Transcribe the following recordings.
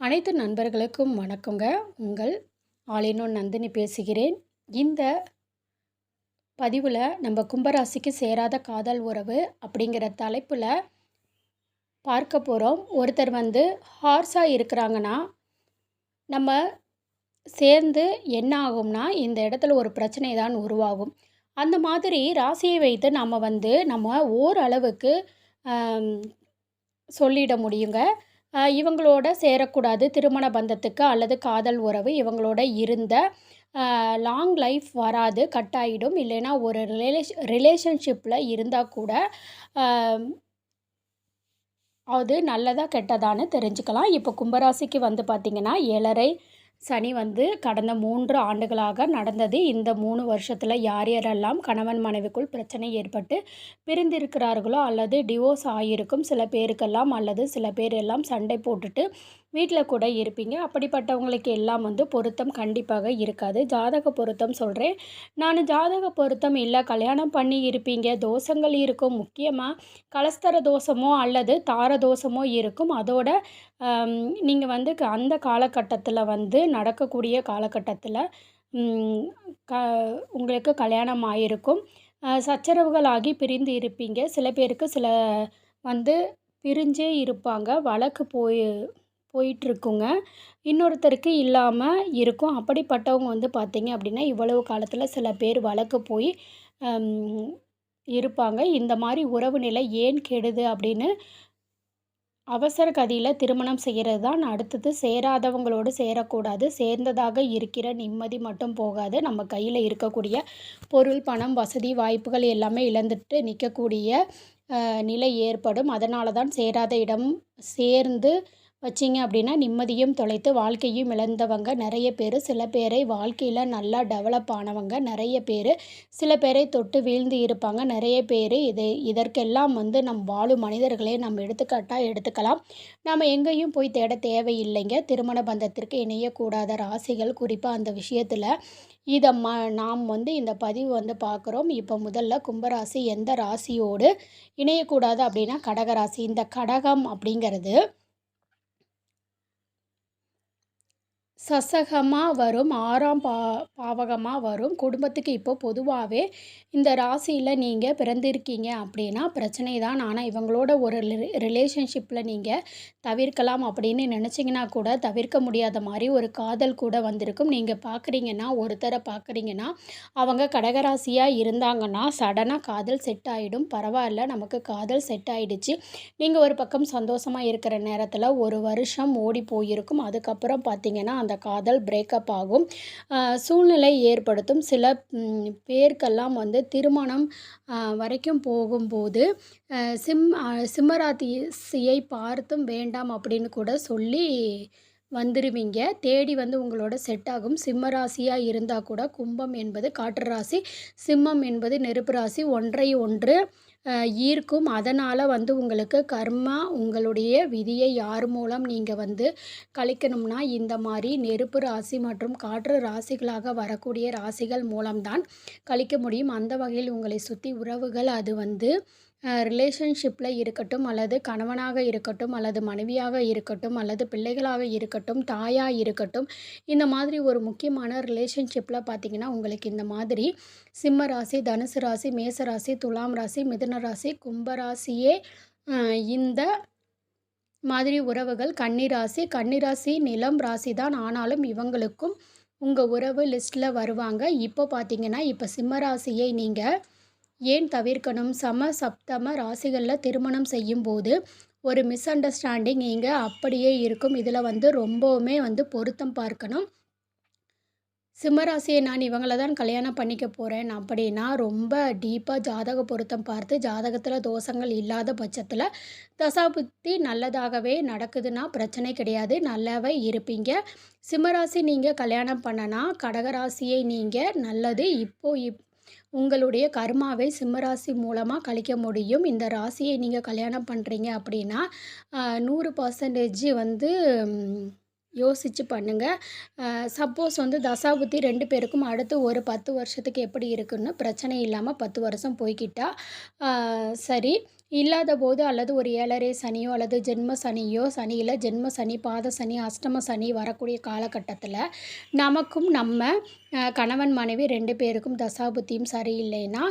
அனைத்து நண்பர்களுக்கும் வணக்கங்க. உங்கள் ஆளினோ நந்தினி பேசுகிறேன். இந்த பதிவில் நம்ம கும்பராசிக்கு சேராத காதல் உறவு அப்படிங்கிற தலைப்பில் பார்க்க போகிறோம் ஒருத்தர் வந்து ஹார்ஸாக இருக்கிறாங்கன்னா நம்ம சேர்ந்து என்ன ஆகும்னா இந்த இடத்துல ஒரு பிரச்சனை தான் உருவாகும். அந்த மாதிரி ராசியை வைத்து நம்ம வந்து நம்ம ஓரளவுக்கு சொல்லிட முடியுங்க. இவங்களோட சேரக்கூடாது. திருமண பந்தத்துக்கு அல்லது காதல் உறவு இவங்களோட இருந்த லாங் லைஃப் வராது கட் ஆகிடும் இல்லைன்னா ஒரு ரிலேஷ் ரிலேஷன்ஷிப்பில் இருந்தால் கூட அது நல்லதாக கெட்டதான்னு தெரிஞ்சுக்கலாம். இப்போ கும்பராசிக்கு வந்து பார்த்திங்கன்னா ஏழரை சனி வந்து கடந்த மூன்று ஆண்டுகளாக நடந்தது. இந்த மூணு வருஷத்தில் யார் யாரெல்லாம் கணவன் மனைவிக்குள் பிரச்சனை ஏற்பட்டு பிரிந்திருக்கிறார்களோ அல்லது டிவோர்ஸ் ஆகியிருக்கும் சில பேருக்கெல்லாம் அல்லது சில பேர் எல்லாம் சண்டை போட்டுட்டு வீட்டில் கூட இருப்பீங்க. அப்படிப்பட்டவங்களுக்கு எல்லாம் வந்து பொருத்தம் கண்டிப்பாக இருக்காது. ஜாதக பொருத்தம் சொல்கிறேன் நான் ஜாதக பொருத்தம் இல்லை. கல்யாணம் பண்ணி இருப்பீங்க. தோஷங்கள் இருக்கும். முக்கியமாக கலஸ்தர தோஷமோ அல்லது தார தோஷமோ இருக்கும். அதோட நீங்கள் வந்து க- அந்த காலகட்டத்தில் வந்து நடக்கக்கூடிய காலகட்டத்தில் க உங்களுக்கு கல்யாணம் ஆகிருக்கும் சச்சரவுகளாகி சச்சரவுகள் ஆகி பிரிந்து இருப்பீங்க. சில பேருக்கு சில வந்து பிரிஞ்சே இருப்பாங்க. வழக்கு போய் போயிட்டுருக்குங்க. இன்னொருத்தருக்கு இல்லாமல் இருக்கும். அப்படிப்பட்டவங்க வந்து பார்த்திங்க அப்படின்னா இவ்வளவு காலத்தில் சில பேர் வழக்கு போய் இருப்பாங்க. இந்த மாதிரி உறவு நிலை ஏன் கெடுது அப்படின்னு அவசர கதியில் திருமணம் செய்கிறது தான் அடுத்தது. சேராதவங்களோடு சேரக்கூடாது. சேர்ந்ததாக இருக்கிற நிம்மதி மட்டும் போகாது. நம்ம கையில் இருக்கக்கூடிய பொருள் பணம் வசதி வாய்ப்புகள் எல்லாமே இழந்துட்டு நிற்கக்கூடிய நிலை ஏற்படும். அதனால தான் சேராத இடம் சேர்ந்து வச்சிங்க அப்படின்னா நிம்மதியும் தொலைத்து வாழ்க்கையும் இழந்தவங்க நிறைய பேர். சில பேரை வாழ்க்கையில் நல்லா டெவலப் ஆனவங்க நிறைய பேர். சில பேரை தொட்டு வீழ்ந்து இருப்பாங்க. நிறைய பேர் இது இதற்கெல்லாம் வந்து நம் வாழும் மனிதர்களே நம்ம எடுத்துக்காட்டாக எடுத்துக்கலாம். நாம் எங்கேயும் போய் தேட தேவையில்லைங்க. திருமண பந்தத்திற்கு இணையக்கூடாத ராசிகள் குறிப்பாக அந்த விஷயத்தில். இதை ம நாம் வந்து இந்த பதிவு வந்து பார்க்குறோம் இப்போ முதல்ல கும்பராசி எந்த ராசியோடு இணையக்கூடாது அப்படின்னா கடகராசி. இந்த கடகம் அப்படிங்கிறது சசகமாக வரும் ஆறாம் பா பாவகமாக வரும். குடும்பத்துக்கு இப்போ பொதுவாகவே இந்த ராசியில் நீங்கள் பிறந்திருக்கீங்க அப்படின்னா பிரச்சனை தான் ஆனால் இவங்களோட ஒரு ரிலேஷன்ஷிப்பில் நீங்கள் தவிர்க்கலாம் அப்படின்னு நினச்சிங்கன்னா கூட தவிர்க்க முடியாத மாதிரி ஒரு காதல் கூட வந்திருக்கும். நீங்கள் பார்க்குறீங்கன்னா ஒருத்தரை பார்க்குறீங்கன்னா அவங்க கடகராசியாக இருந்தாங்கன்னா சடனாக காதல் செட் ஆகிடும் பரவாயில்ல நமக்கு காதல் செட் ஆகிடுச்சு நீங்கள் ஒரு பக்கம் சந்தோஷமாக இருக்கிற நேரத்தில் ஒரு வருஷம் ஓடி போயிருக்கும். அதுக்கப்புறம் பார்த்தீங்கன்னா அந்த காதல் பிரேக்கப் ஆகும். சூழ்நிலை ஏற்படுத்தும். சில பேருக்கெல்லாம் வந்து திருமணம் வரைக்கும் போகும்போது சிம் சிம்மராத்தியை பார்த்தும் வேண்டாம் அப்படின்னு கூட சொல்லி வந்துடுவீங்க தேடி வந்து உங்களோட செட் ஆகும். சிம்ம ராசியாக இருந்தால் கூட கும்பம் என்பது காற்று ராசி சிம்மம் என்பது நெருப்பு ராசி ஒன்றை ஒன்று ஈர்க்கும். அதனால் வந்து உங்களுக்கு கர்மா உங்களுடைய விதியை யார் மூலம் நீங்கள் வந்து கழிக்கணும்னா இந்த மாதிரி நெருப்பு ராசி மற்றும் காற்று ராசிகளாக வரக்கூடிய ராசிகள் மூலம்தான் கழிக்க முடியும். அந்த வகையில் உங்களை சுற்றி உறவுகள் அது வந்து ரிலேஷன்ஷிப்பில் இருக்கட்டும் அல்லது கணவனாக இருக்கட்டும் அல்லது மனைவியாக இருக்கட்டும் அல்லது பிள்ளைகளாக இருக்கட்டும் தாயாக இருக்கட்டும் இந்த மாதிரி ஒரு முக்கியமான ரிலேஷன்ஷிப்பில் பார்த்திங்கன்னா உங்களுக்கு இந்த மாதிரி சிம்ம ராசி தனுசு ராசி மேச ராசி துலாம் ராசி மிதுன ராசி கும்பராசியே இந்த மாதிரி உறவுகள் கன்னிராசி கன்னிராசி நிலம் ராசி தான் ஆனாலும் இவங்களுக்கும் உங்கள் உறவு லிஸ்ட்டில் வருவாங்க. இப்போ பார்த்தீங்கன்னா இப்போ சிம்மராசியை நீங்கள் ஏன் தவிர்க்கணும்? சம சப்தம ராசிகளில் திருமணம் செய்யும்போது ஒரு மிஸ் அண்டர்ஸ்டாண்டிங் இங்கே அப்படியே இருக்கும். இதில் வந்து ரொம்பவுமே வந்து பொருத்தம் பார்க்கணும். சிம்மராசியை நான் இவங்கள தான் கல்யாணம் பண்ணிக்க போகிறேன் அப்படின்னா ரொம்ப டீப்பாக ஜாதக பொருத்தம் பார்த்து ஜாதகத்தில் தோஷங்கள் இல்லாத பட்சத்தில் தசாபுத்தி நல்லதாகவே நடக்குதுன்னா பிரச்சனை கிடையாது. நல்லாவே இருப்பீங்க. சிம்மராசி நீங்கள் கல்யாணம் பண்ணனா கடகராசியை நீங்கள் நல்லது இப்போது இப் உங்களுடைய கர்மாவை சிம்மராசி மூலமாக கழிக்க முடியும். இந்த ராசியை நீங்கள் கல்யாணம் பண்ணுறீங்க அப்படின்னா நூறு பர்சன்டேஜ் வந்து யோசித்து பண்ணுங்கள் சப்போஸ் வந்து தசாபுத்தி ரெண்டு பேருக்கும் அடுத்து ஒரு பத்து வருஷத்துக்கு எப்படி இருக்குன்னு பிரச்சனை இல்லாமல் பத்து வருஷம் போய்கிட்டா சரி. இல்லாத போது அல்லது ஒரு ஏழரை சனியோ அல்லது ஜென்ம சனியோ சனியில் ஜென்ம சனி பாத சனி அஷ்டம சனி வரக்கூடிய காலகட்டத்தில் நமக்கும் நம்ம கணவன் மனைவி ரெண்டு பேருக்கும் தசாபுத்தியும் சரியில்லைன்னா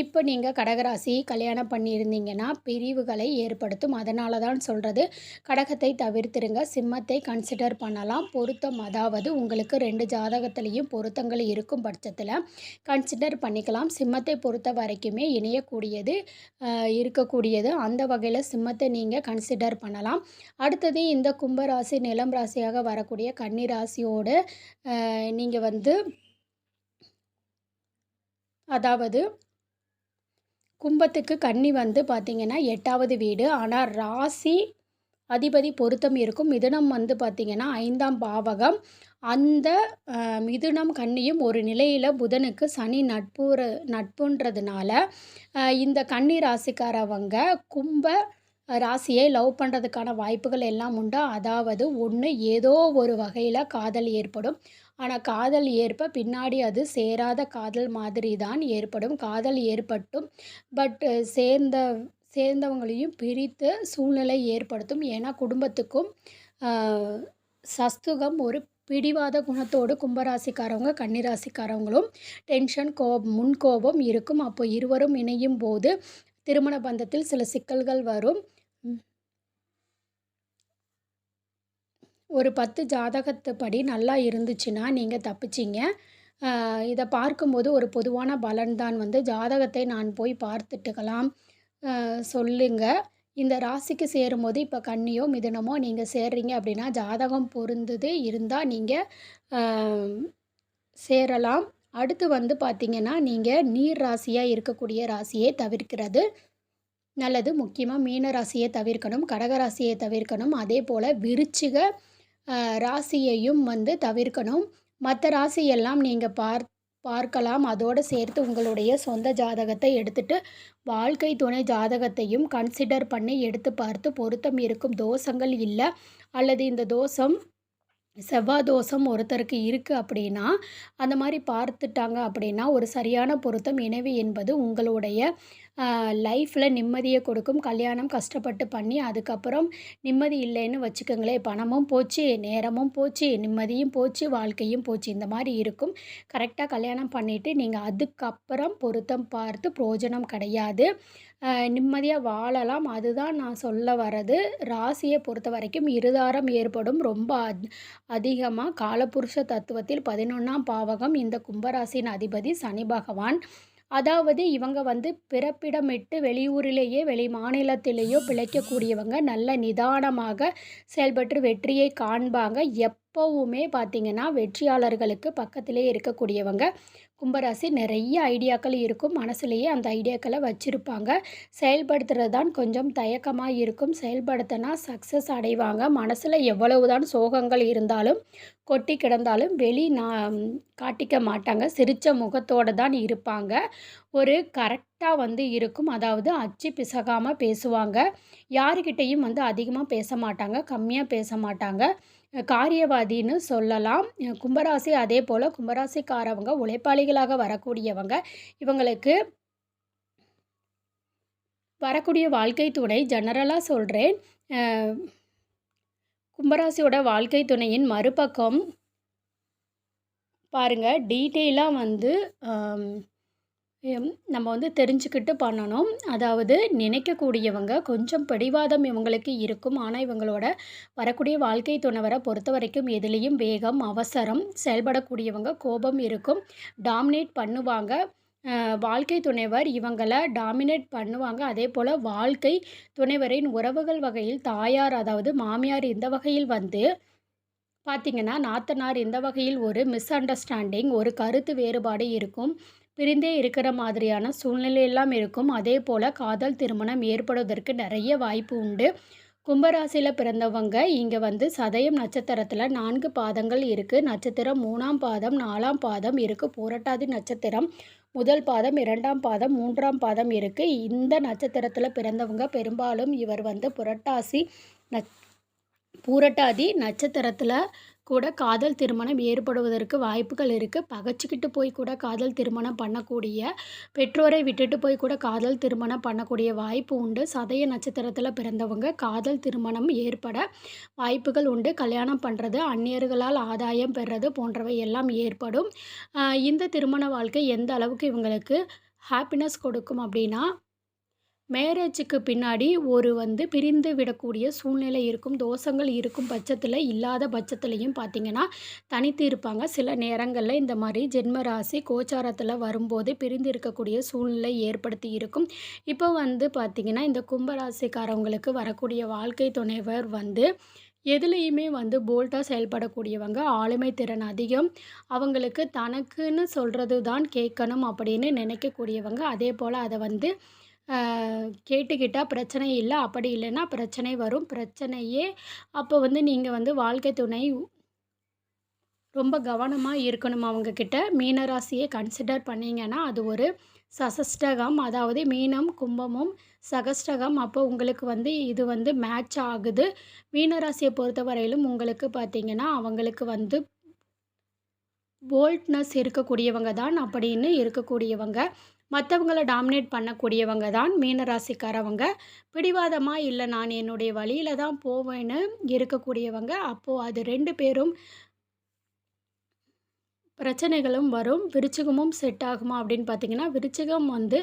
இப்போ நீங்கள் கடகராசி கல்யாணம் பண்ணியிருந்தீங்கன்னா பிரிவுகளை ஏற்படுத்தும். அதனால தான் சொல்கிறது கடகத்தை தவிர்த்துருங்க. சிம்மத்தை கன்சிடர் பண்ணலாம். பொருத்தம் அதாவது உங்களுக்கு ரெண்டு ஜாதகத்துலேயும் பொருத்தங்கள் இருக்கும் பட்சத்தில் கன்சிடர் பண்ணிக்கலாம். சிம்மத்தை பொறுத்த வரைக்குமே இணையக்கூடியது இருக்கக்கூடியது. அந்த வகையில் சிம்மத்தை நீங்கள் கன்சிடர் பண்ணலாம். அடுத்தது இந்த கும்பராசி நிலம் ராசியாக வரக்கூடிய கன்னி ராசியோடு நீங்கள் வந்து அதாவது கும்பத்துக்கு கன்னி வந்து பார்த்திங்கன்னா எட்டாவது வீடு. ஆனால் ராசி அதிபதி பொருத்தம் இருக்கும். மிதுனம் வந்து பார்த்திங்கன்னா ஐந்தாம் பாவகம். அந்த மிதுனம் கன்னியும் ஒரு நிலையில் புதனுக்கு சனி நட்புற நட்புன்றதுனால இந்த கன்னி ராசிக்காரவங்க கும்ப ராசியை லவ் பண்ணுறதுக்கான வாய்ப்புகள் எல்லாம் உண்டு. அதாவது ஒன்று ஏதோ ஒரு வகையில் காதல் ஏற்படும். ஆனால் காதல் ஏற்ப பின்னாடி அது சேராத காதல் மாதிரி தான் ஏற்படும். காதல் ஏற்பட்டும் பட் சேர்ந்த சேர்ந்தவங்களையும் பிரித்து சூழ்நிலை ஏற்படுத்தும். ஏன்னா குடும்பத்துக்கும் சஸ்துகம் ஒரு பிடிவாத குணத்தோடு கும்பராசிக்காரவங்க கன்னிராசிக்காரவங்களும் டென்ஷன் கோபம் முன்கோபம் இருக்கும். அப்போ இருவரும் இணையும் போது திருமண பந்தத்தில் சில சிக்கல்கள் வரும் ம். ஒரு பத்து ஜாதகத்துப்படி நல்லா இருந்துச்சுன்னா நீங்கள் தப்பிச்சிங்க. இதை பார்க்கும்போது ஒரு பொதுவான பலன் தான் வந்து ஜாதகத்தை நான் போய் பார்த்துட்டுக்கலாம். சொல்லுங்கள் சொல்லுங்க. இந்த ராசிக்கு சேரும்போது இப்போ கன்னியோ மிதுனமோ நீங்கள் சேர்றீங்க அப்படின்னா ஜாதகம் பொருந்தது இருந்தால் நீங்கள் சேரலாம். அடுத்து வந்து பார்த்திங்கன்னா நீங்கள் நீர் ராசியாக இருக்கக்கூடிய ராசியை தவிர்க்கிறது நல்லது. முக்கியமாக மீன ராசியை தவிர்க்கணும் கடக ராசியை தவிர்க்கணும். அதே போல் விருச்சிக ராசியையும் வந்து தவிர்க்கணும். மற்ற ராசியெல்லாம் நீங்கள் பார் பார்க்கலாம். அதோடு சேர்த்து உங்களுடைய சொந்த ஜாதகத்தை எடுத்துட்டு வாழ்க்கை துணை ஜாதகத்தையும் கன்சிடர் பண்ணி எடுத்து பார்த்து பொருத்தம் இருக்கும் தோஷங்கள் இல்லை அல்லது இந்த தோஷம் செவ்வாய் தோஷம் ஒருத்தருக்கு இருக்குது அப்படின்னா அந்த மாதிரி பார்த்துட்டாங்க அப்படின்னா ஒரு சரியான பொருத்தம் இணைவு என்பது உங்களுடைய லைஃப்பில் நிம்மதியை கொடுக்கும். கல்யாணம் கஷ்டப்பட்டு பண்ணி அதுக்கப்புறம் நிம்மதி இல்லைன்னு வச்சுக்கோங்களேன் பணமும் போச்சு நேரமும் போச்சு நிம்மதியும் போச்சு வாழ்க்கையும் போச்சு இந்த மாதிரி இருக்கும். கரெக்டாக கல்யாணம் பண்ணிவிட்டு நீங்கள் அதுக்கப்புறம் பொருத்தம் பார்த்து பிரோஜனம் கிடையாது. நிம்மதியாக வாழலாம். அதுதான் நான் சொல்ல வர்றது. ராசியை பொறுத்த வரைக்கும் இருதாரம் ஏற்படும். ரொம்ப அதிகமாக காலபுருஷ தத்துவத்தில் பதினொன்றாம் பாவகம். இந்த கும்பராசியின் அதிபதி சனி பகவான். அதாவது இவங்க வந்து பிறப்பிடமிட்டு வெளியூரிலேயே வெளி மாநிலத்திலேயோ பிழைக்கக்கூடியவங்க நல்ல நிதானமாக செயல்பட்டு வெற்றியை காண்பாங்க. எப் எப்போவுமே பார்த்திங்கன்னா வெற்றியாளர்களுக்கு பக்கத்திலே இருக்கக்கூடியவங்க. கும்பராசி நிறைய ஐடியாக்கள் இருக்கும். மனசுலேயே அந்த ஐடியாக்களை வச்சுருப்பாங்க. செயல்படுத்துறது தான் கொஞ்சம் தயக்கமாக இருக்கும். செயல்படுத்தினா சக்ஸஸ் அடைவாங்க. மனசில் எவ்வளவு தான் சோகங்கள் இருந்தாலும் கொட்டி கிடந்தாலும் வெளி நான் காட்டிக்க மாட்டாங்க. சிரித்த முகத்தோடு தான் இருப்பாங்க. ஒரு கரெக்டாக வந்து இருக்கும். அதாவது அச்சு பிசகாமல் பேசுவாங்க. யாருக்கிட்டேயும் வந்து அதிகமாக பேச மாட்டாங்க. கம்மியாக பேச மாட்டாங்க. காரியவாதின்னு சொல்லலாம். கும்பராசி அதே போல் கும்பராசிக்காரவங்க உழைப்பாளிகளாக வரக்கூடியவங்க இவங்களுக்கு வரக்கூடிய வாழ்க்கை துணை ஜெனரலாக சொல்கிறேன் கும்பராசியோட வாழ்க்கை துணையின் மறுபக்கம் பாருங்கள் டீட்டெயிலாக வந்து நம்ம வந்து தெரிஞ்சுக்கிட்டு பண்ணணும். அதாவது நினைக்கக்கூடியவங்க கொஞ்சம் பிடிவாதம் இவங்களுக்கு இருக்கும். ஆனால் இவங்களோட வரக்கூடிய வாழ்க்கை துணவரை பொறுத்த வரைக்கும் எதுலேயும் வேகம் அவசரம் செயல்படக்கூடியவங்க கோபம் இருக்கும். டாமினேட் பண்ணுவாங்க. வாழ்க்கை துணைவர் இவங்களை டாமினேட் பண்ணுவாங்க. அதே போல் வாழ்க்கை துணைவரின் உறவுகள் வகையில் தாயார் அதாவது மாமியார் இந்த வகையில் வந்து பார்த்திங்கன்னா நாத்தனார் இந்த வகையில் ஒரு மிஸ் அண்டர்ஸ்டாண்டிங் ஒரு கருத்து வேறுபாடு இருக்கும். பிரிந்தே இருக்கிற மாதிரியான சூழ்நிலையெல்லாம் இருக்கும். அதே போல் காதல் திருமணம் ஏற்படுவதற்கு நிறைய வாய்ப்பு உண்டு. கும்பராசியில் பிறந்தவங்க இங்கே வந்து சதயம் நட்சத்திரத்தில் நான்கு பாதங்கள் இருக்குது நட்சத்திரம் மூணாம் பாதம் நாலாம் பாதம் இருக்குது பூரட்டாதி நட்சத்திரம் முதல் பாதம் இரண்டாம் பாதம் மூன்றாம் பாதம் இருக்குது இந்த நட்சத்திரத்தில் பிறந்தவங்க பெரும்பாலும் இவர் வந்து புரட்டாசி நட் பூரட்டாதி நட்சத்திரத்தில் கூட காதல் திருமணம் ஏற்படுவதற்கு வாய்ப்புகள் இருக்குது பகச்சிக்கிட்டு போய் கூட காதல் திருமணம் பண்ணக்கூடிய பெற்றோரை விட்டுட்டு போய் கூட காதல் திருமணம் பண்ணக்கூடிய வாய்ப்பு உண்டு. சதய நட்சத்திரத்தில் பிறந்தவங்க காதல் திருமணம் ஏற்பட வாய்ப்புகள் உண்டு. கல்யாணம் பண்ணுறது அந்நியர்களால் ஆதாயம் பெறுறது போன்றவை எல்லாம் ஏற்படும். இந்த திருமண வாழ்க்கை எந்த அளவுக்கு இவங்களுக்கு ஹாப்பினஸ் கொடுக்கும் அப்படின்னா மேரேஜுக்கு பின்னாடி ஒரு வந்து பிரிந்து விடக்கூடிய சூழ்நிலை இருக்கும் தோஷங்கள் இருக்கும் பட்சத்தில் இல்லாத பட்சத்துலையும் பார்த்திங்கன்னா தனித்து இருப்பாங்க. சில நேரங்களில் இந்த மாதிரி ஜென்மராசி கோச்சாரத்தில் வரும்போது பிரிந்து இருக்கக்கூடிய சூழ்நிலை ஏற்படுத்தி இருக்கும். இப்போ வந்து பார்த்திங்கன்னா இந்த கும்பராசிக்காரவங்களுக்கு வரக்கூடிய வாழ்க்கை துணைவர் வந்து எதுலேயுமே வந்து போல்ட்டாக செயல்படக்கூடியவங்க ஆளுமை திறன் அதிகம் அவங்களுக்கு தனக்குன்னு சொல்கிறது தான் கேட்கணும் அப்படின்னு நினைக்கக்கூடியவங்க. அதே போல் அதை வந்து கேட்டுக்கிட்டால் பிரச்சனை இல்லை. அப்படி இல்லைன்னா பிரச்சனை வரும். பிரச்சனையே அப்போ வந்து நீங்கள் வந்து வாழ்க்கை துணை ரொம்ப கவனமாக இருக்கணும் அவங்கக்கிட்ட மீனராசியை கன்சிடர் பண்ணிங்கன்னா அது ஒரு சசஷ்டகம். அதாவது மீனம் கும்பமும் சகஷ்டகம். அப்போ உங்களுக்கு வந்து இது வந்து மேட்ச் ஆகுது. மீனராசியை பொறுத்த வரையிலும் உங்களுக்கு பார்த்திங்கன்னா அவங்களுக்கு வந்து போல்ட்னஸ் இருக்கக்கூடியவங்க தான் அப்படின்னு இருக்கக்கூடியவங்க. மற்றவங்கள டாமினேட் பண்ணக்கூடியவங்க தான் மீனராசிக்காரவங்க. பிடிவாதமாக இல்லை நான் என்னுடைய வழியில் தான் போவேன்னு இருக்கக்கூடியவங்க. அப்போது அது ரெண்டு பேரும் பிரச்சனைகளும் வரும். விருச்சிகமும் செட் ஆகுமா அப்படின்னு பார்த்தீங்கன்னா விருச்சிகம் வந்து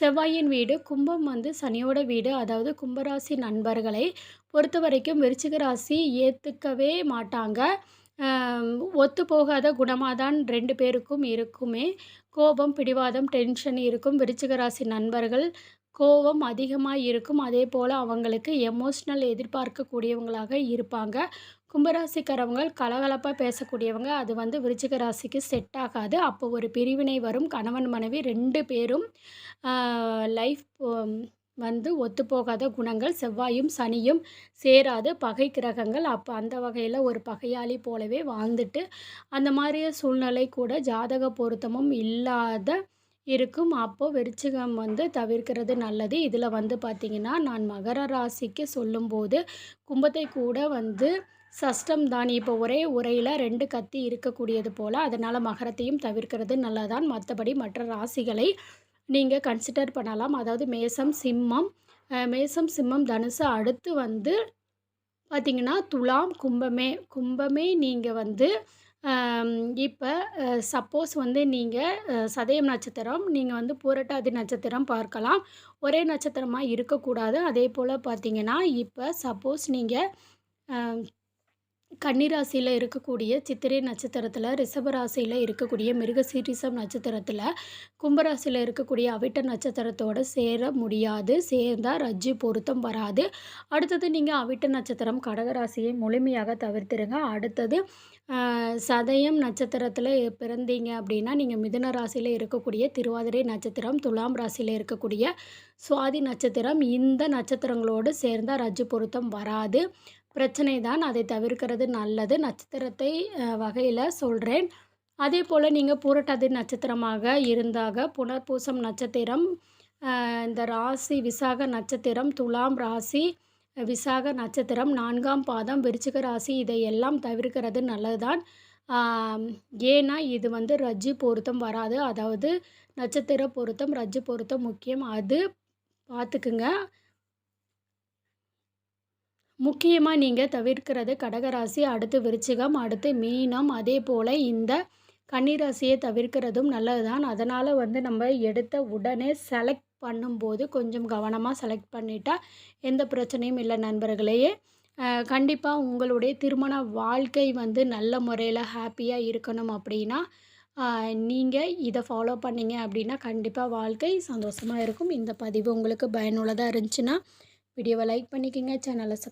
செவ்வாயின் வீடு கும்பம் வந்து சனியோட வீடு. அதாவது கும்பராசி நண்பர்களை பொறுத்த வரைக்கும் விருச்சிக ராசி ஏற்றுக்கவே மாட்டாங்க. ஒத்து போகாத குணமாக தான் ரெண்டு பேருக்கும் இருக்குமே. கோபம் பிடிவாதம் டென்ஷன் இருக்கும். விருச்சிக ராசி நண்பர்கள் கோபம் அதிகமாக இருக்கும். அதே போல் அவங்களுக்கு எமோஷ்னல் எதிர்பார்க்கக்கூடியவங்களாக இருப்பாங்க. கும்பராசிக்காரவங்க கலகலப்பாக பேசக்கூடியவங்க அது வந்து விருச்சிக ராசிக்கு செட் ஆகாது. அப்போ ஒரு பிரிவினை வரும். கணவன் மனைவி ரெண்டு பேரும் லைஃப் வந்து ஒத்துப்போகாத குணங்கள் செவ்வாயும் சனியும் சேராது பகை கிரகங்கள். அப்போ அந்த வகையில் ஒரு பகையாளி போலவே வாழ்ந்துட்டு அந்த மாதிரி சூழ்நிலை கூட ஜாதக பொருத்தமும் இல்லாத இருக்கும். அப்போது விருச்சிகம் வந்து தவிர்க்கிறது நல்லது. இதில் வந்து பார்த்திங்கன்னா நான் மகர ராசிக்கு சொல்லும்போது கும்பத்தை கூட வந்து சஷ்டம் தான். இப்போ ஒரே உரையில் ரெண்டு கத்தி இருக்கக்கூடியது போல் அதனால் மகரத்தையும் தவிர்க்கிறது நல்லதான் மற்றபடி மற்ற ராசிகளை நீங்கள் கன்சிடர் பண்ணலாம். அதாவது மேசம் சிம்மம் மேசம் சிம்மம் தனுசு அடுத்து வந்து பார்த்திங்கன்னா துலாம் கும்பமே கும்பமே நீங்கள் வந்து இப்போ சப்போஸ் வந்து நீங்கள் சதயம் நட்சத்திரம் நீங்கள் வந்து பூரட்டாதி நட்சத்திரம் பார்க்கலாம். ஒரே நட்சத்திரமாக இருக்கக்கூடாது. அதே போல் பார்த்தீங்கன்னா இப்போ சப்போஸ் நீங்கள் கன்னிராசியில் இருக்கக்கூடிய சித்திரை நட்சத்திரத்தில் ரிஷபராசியில் இருக்கக்கூடிய மிருகசீரிசம் நட்சத்திரத்தில் கும்பராசியில் இருக்கக்கூடிய அவிட்ட நட்சத்திரத்தோடு சேர முடியாது. சேர்ந்தால் ரஜ்ஜு பொருத்தம் வராது. அடுத்தது நீங்கள் அவிட்ட நட்சத்திரம் கடகராசியை முழுமையாக தவிர்த்துருங்க. அடுத்தது சதயம் நட்சத்திரத்தில் பிறந்தீங்க அப்படின்னா நீங்கள் மிதுன ராசியில் இருக்கக்கூடிய திருவாதிரை நட்சத்திரம் துலாம் ராசியில் இருக்கக்கூடிய சுவாதி நட்சத்திரம் இந்த நட்சத்திரங்களோடு சேர்ந்தால் ரஜ்ஜு பொருத்தம் வராது. பிரச்சனை தான். அதை தவிர்க்கிறது நல்லது. நட்சத்திரத்தை வகையில் சொல்கிறேன் அதே போல் நீங்கள் பூரட்டாதி நட்சத்திரமாக இருந்தாக புனர்பூசம் நட்சத்திரம் இந்த ராசி விசாக நட்சத்திரம் துலாம் ராசி விசாக நட்சத்திரம் நான்காம் பாதம் விருச்சிக ராசி இதையெல்லாம் தவிர்க்கிறது நல்லதுதான். ஏன்னா இது வந்து ரஜ்ஜி பொருத்தம் வராது. அதாவது நட்சத்திர பொருத்தம் ரஜ்ஜு பொருத்தம் முக்கியம். அது பார்த்துக்குங்க. முக்கியமாக நீங்கள் தவிர்க்கிறது கடகராசி அடுத்து விருச்சிகம் அடுத்து மீனம். அதே போல் இந்த கன்னிராசியை தவிர்க்கிறதும் நல்லது தான் அதனால் வந்து நம்ம எடுத்த உடனே செலக்ட் பண்ணும்போது கொஞ்சம் கவனமாக செலக்ட் பண்ணிட்டா எந்த பிரச்சனையும் இல்லை நண்பர்களையே. கண்டிப்பாக உங்களுடைய திருமண வாழ்க்கை வந்து நல்ல முறையில் ஹாப்பியாக இருக்கணும் அப்படின்னா நீங்கள் இதை ஃபாலோ பண்ணிங்க அப்படின்னா கண்டிப்பாக வாழ்க்கை சந்தோஷமாக இருக்கும். இந்த பதிவு உங்களுக்கு பயனுள்ளதாக இருந்துச்சுன்னா வீடியோவை லைக் பண்ணிக்கோங்க. சேனலை சப்ஸ்